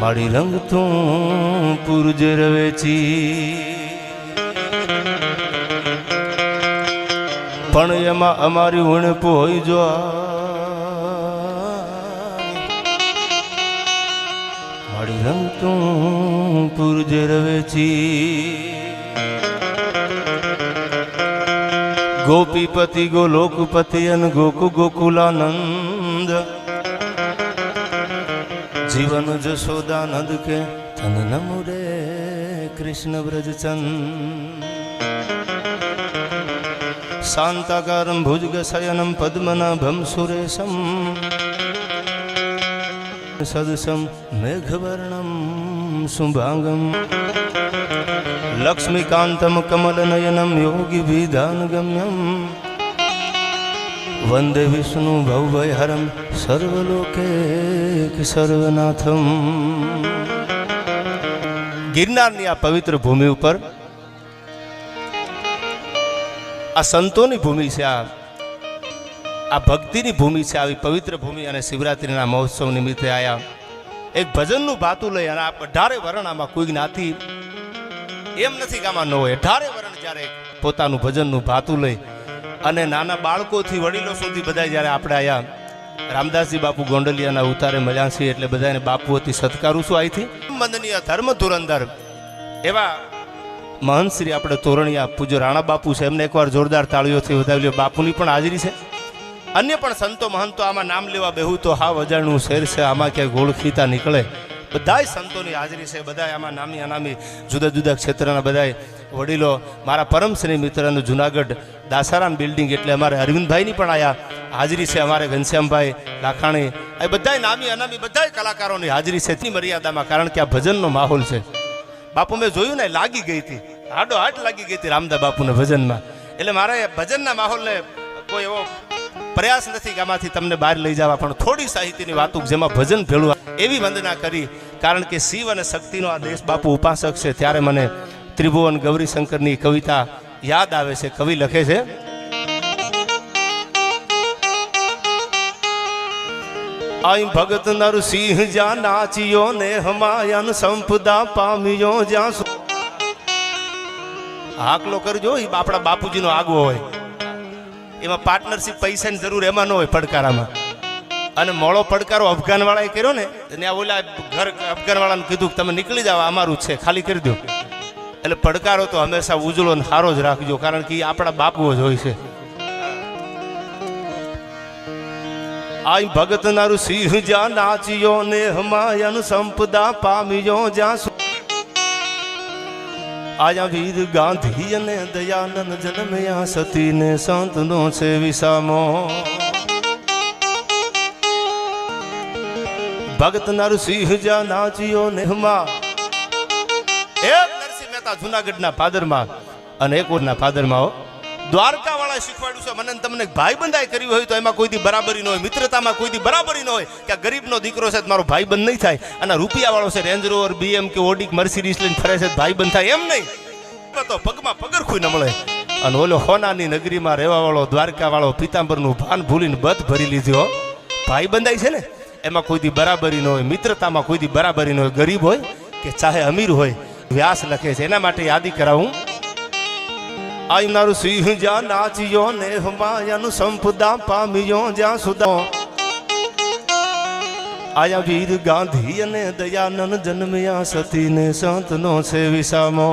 મારી રંગ તું પૂરજ રવેચી પણ એમાં અમારી ઉણપો હોય જો મારી રંગ તું પૂરજ રવેચી ગોપીપતિ ગોલોકપતિ અન ગોકુ ગોકુલાનંદ જીવન જશોદાનંદ કે તન નમો રે કૃષ્ણ વ્રજચંદ શાંતાકારમ ભુજગશયનમ પદ્મનાભમ સુરેશમ. સદસમ મેઘવર્ણમ શુભાંગમ. લક્ષ્મીકાંતમ કમલનયનમ યોગીભિધાનગમ્યમ વંદે વિષ્ણુ ભવભયહરમ સર્વલોકે સર્વનાથમ. ગિરનારની આ પવિત્ર ભૂમિ ઉપર આ સંતોની ભૂમિ છે, આ આ ભક્તિની ભૂમિ છે, આવી પવિત્ર ભૂમિ અને શિવરાત્રિના મહોત્સવ નિમિત્તે આયા. એક ભજનનું ભાતું લઈ અને આ અઢારે વરણ આમાં કોઈ જ્ઞાતિ એમ નથી કે આમાં ન હોય. અઢારે વરણ જ્યારે પોતાનું ભજનનું ભાતું લઈ અને નાના બાળકોથી વડીલો સુધી બધા જ્યારે આપણે આવ્યા રામદાસજી બાપુ ગોંડલિયાના ઉતારે મળ્યા એટલે બધાને બાપુઓથી સત્કારું છું અહીંથી વંદનીય ધર્મ ધુરંધર એવા મહંતશ્રી આપણે તોરણિયા પૂજ્ય રાણા બાપુ છે, એમને એકવાર જોરદાર તાળીઓથી વધાવી બાપુની પણ હાજરી છે. અન્ય પણ સંતો મહંતો આમાં નામ લેવા બેહું તો હા વજાણનું શેર છે, આમાં ક્યાંય ગોળખીતા નીકળે. બધાય સંતોની હાજરી છે, બધાય આમાં નામી અનામી જુદા જુદા ક્ષેત્રના બધાય વડીલો. મારા પરમ શ્રી મિત્રનું જુનાગઢ દાસારામ બિલ્ડિંગ એટલે અમારે અરવિંદભાઈની પણ આયા હાજરી છે, અમારે ઘનશ્યામભાઈ લાખાણી. એ બધાય નામી અનામી બધાય કલાકારોની હાજરી છે તી મર્યાદામાં, કારણ કે આ ભજનનો માહોલ છે. બાપુ, મેં જોયું ને, લાગી ગઈ હતી. હાડો હાટ લાગી ગઈ હતી રામદા બાપુને ભજનમાં. એટલે મારે ભજનના માહોલને કોઈ એવો પ્રયાસ નથી કે તમને બહાર લઈ જવા, પણ થોડી સાહિત્યની વાતો જેમાં ભજન ભેળું એવી વંદના કરી. કારણ કે શિવ અને શક્તિનો આ દેશ બાપુ ઉપાસક છે, ત્યારે મને ત્રિભુવન ગૌરીશંકરની કવિતા યાદ આવે છે. કવિ લખે છે, આઈ ભગત નરસિંહ જ્યાં નાચિયો ને હમાયન સંપદા પામ્યો જ્યાં હાકલો કરજો એ આપણા બાપુજીનો આગવો હોય. એમાં પાર્ટનરશિપ પૈસાની જરૂર એમાં ન હોય પડકારામાં. અને મોળો પડકારો અફઘાનવાળાએ કર્યો ને ત્યાં ઓલા ઘર અફઘાનવાળાને કીધું કે તમે નીકળી જાઓ અમારું છે, ખાલી કરી દો. એટલે પડકારો તો હંમેશા ઉજળો ને સારો જ રાખજો, કારણ કે આપણા બાપુઓ જ હોય છે. આઈ ભગત નર સિંહ જ્યાં નાચ્યો ને હમાયન સંપદા પામ્યો, જ્યાં આયા વીર ગાંધી અને દયાનંદ જન્મ્યા સતી ને સંતનો છે વિસામો. ભગત નરસિંહ જા નાચિયો ને હમા એક નરસિંહ મહેતા જુનાગઢના ફાદરમાં અને એક ઓરના ફાદરમાં દ્વારકા વાળા શીખવાડ્યું છે, મને તમને ભાઈ બંધાઈ કર્યું હોય તો એમાં કોઈ દી બરાબરી ન હોય, મિત્રતામાં કોઈ દી બરાબરી ન હોય કે આ ગરીબનો દીકરો છે મારો ભાઈ બંધ નહીં થાય. અને રૂપિયા વાળો છે રેન્જ રોવર બીએમ કે ઓડી મર્સિડીઝ લઈને ફરે છે ભાઈ બંધ થાય, એમ નહીં. તો પગમાં પગરખું ન મળે. અને ઓલો હોનાની નગરીમાં રહેવા વાળો દ્વારકા વાળો પિતાંબરનું ભાન ભૂલીને બધ ભરી લીધો ભાઈ બંધાય છે ને, એમાં કોઈ દી બરાબરી ન હોય, મિત્રતામાં કોઈ દી બરાબરી ન હોય, ગરીબ હોય કે ચાહે અમીર હોય, વ્યાસ લખે છે. એના માટે યાદી કરાવું. આઈનારું સિંહ જ્યાં નાચ્યો ને હમાયાનું સંપદા પામ્યો, જ્યાં સુદા આયા વીર ગાંધી અને દયાનંદ જન્મ્યા સતી ને સંતનો છે વિસામો.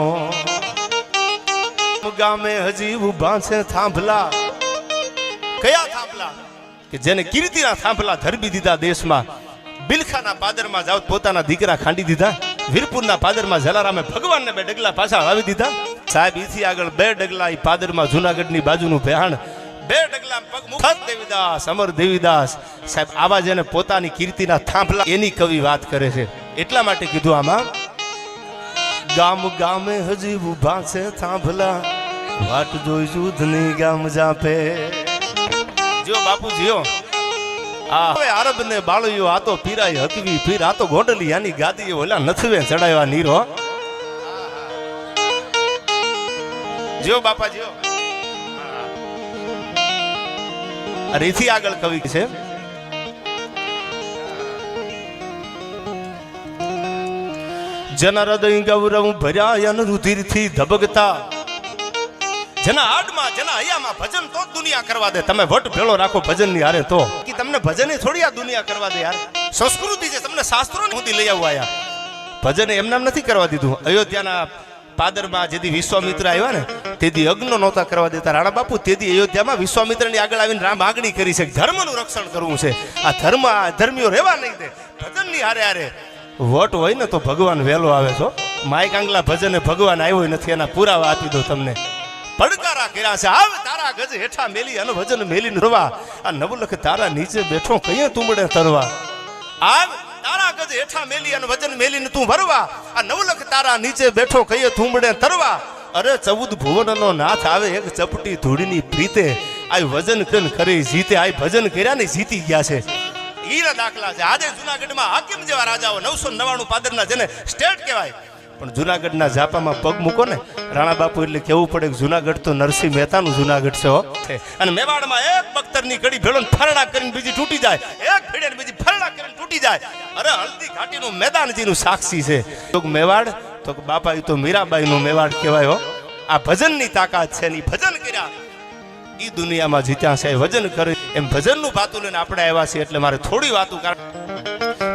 ગામે હજી ઊભા છે થાંભલા. કયા થાંભલા? કે જેને કીર્તિના થાંભલા ધરબી દીધા દેશમાં. બિલખાના પાદરમાં જાવ પોતાના દીકરા ખાંડી દીધા. વીરપુરના પાદરમાં જલારામે ભગવાનને બે ડગલા પાછા આવી દીધા. સાહેબ, ઈથી આગળ બે ડગલા ઈ પાદરમાં જુનાગઢની બાજુનું ભેહાણ બે ડગલા પગ મુખત દેવીદાસ, અમર દેવીદાસ. સાહેબ, આવા જેને પોતાની કીર્તિના થાંભલા એની કવિ વાત કરે છે. એટલા માટે કીધું આમાં, ગામ ગામે હજી ઊભા છે થાંભલા. વાટ જોઈ જુધની ગામ જાપે. જીઓ બાપુ જીઓ હવે આરબ ને બાળ્યો આ તો પીરાય હકવી, પીર આ તો ગોંડલી આની ગાદી ઓલા નથવે ચડાવ્યા નીરો. જીઓ બાપા જીઓ રીથી આગળ કવિ છે. જેના હૃદય ગૌરવ ભર્યા અન રુધિરથી ધબકતા. જેના હાડમાં જેના હૈયામાં ભજન તો દુનિયા કરવા દે. તમે વટ ભેળો રાખો ભજનની હારે તો. કે તમને ભજન થોડી આ દુનિયા કરવા દે યાર. સંસ્કૃતિ છે તમને શાસ્ત્રો સુધી લઈ આવવા ભજન એમને નથી કરવા દીધું. અયોધ્યાના પાદરમાં જેથી વિશ્વામિત્ર આવ્યા ને તેથી યજ્ઞ નહોતા કરવા દેતા. રાણા બાપુ તેથી અયોધ્યામાં વિશ્વામિત્રની આગળ આવીને રામ આગળ કરી છે ધર્મનું રક્ષણ કરવું છે. આ ધર્મ, આ ધર્મીઓ રહેવા નહીં દે. ભજનની હારે હારે. વટ હોય ને તો ભગવાન વહેલો આવે છો માય કાંગલા ભજને ભગવાન આવ્યો નથી, એના પુરાવા આપી દો તમને. પડકારા કર્યા છે. આવ તારા ગજ હેઠા મેલી અને ભજન મેલીને રવા આ નવલખ તારા નીચે બેઠો કયે તુમડે તરવા. આવ ગજ હેઠા મેલી અને વજન મેલીને તું ભરવા આ નવલખ તારા નીચે બેઠો કહીએ તુમડે તરવા. અરે ચૌદ ભુવનનો નાથ આવે એક ચપટી ધૂળની પ્રીતે. આ વજન કન કરી જીતે આ ભજન કર્યા ને જીતી ગયા છે. હીરા દાખલા છે. આજે જુનાગઢમાં હાકિમ જેવા રાજાઓ નવસો નવાણું પાદરના જેને સ્ટેટ કહેવાય. પણ જુનાગઢના ઝાપામાં પગ મૂકો ને. રાણા બાપુ એટલે કેવું પડે કે જુનાગઢ તો નરસિંહ મહેતાનું જુનાગઢ છે અને મેવાડમાં એક બખ્તરની કડી ભેળો ફરણા કરીને બીજી તૂટી જાય. એક ભેડે ને બીજી ફરડા કરીને તૂટી જાય. અરે હલ્દી ઘાટીનું મેદાન જેનું સાક્ષી છે. તો મેવાડ તો બાપા એ તો મીરાબાઈનું મેવાડ કહેવાય હો. આ ભજનની તાકાત છે ની ભજન કર્યા. ઈ દુનિયામાં જીત્યા છે વજન કરે. એમ ભજનનું ભાતું લઈને આપણે આવ્યા છીએ એટલે મારે થોડી વાતું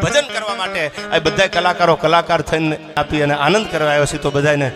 ભજન કરવા માટે આ બધા કલાકારો કલાકાર થઈને આપી અને આનંદ કરવા આવ્યો છે તો બધાને